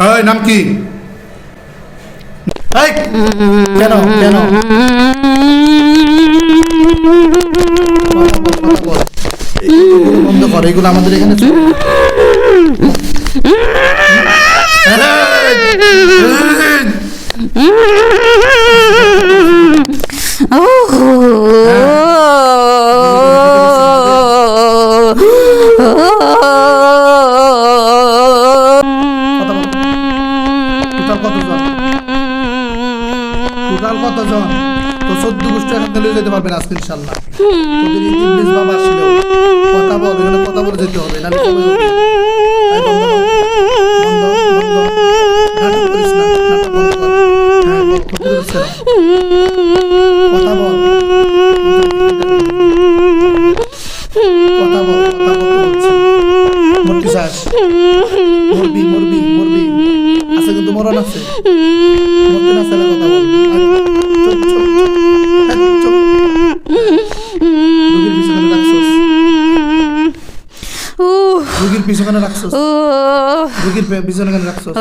এই নাম কি? কেন কেন? বন্ধ কর এগুলো আমাদের এখানে টোটাল কতজন? টোটাল কতজন? তো চোদ্দ গোষ্ঠী এখান থেকে যেতে পারবেন আজকে ইনশাল্লাহ তোদের ইংলিশ বাবা আসলেও কথা বল, এখানে কথা বলে যেতে হবে, নাহলে। হ্যাঁ। কথা বল। কথা বল, কথা বলতে বলছি মরবি মরবি মরবি। কিন্তু মরণ আছে। মরতে না চাইলে কথা বল। রুগীর পিছনে রাখছস। রুগীর পিছনে কেন রাখছস?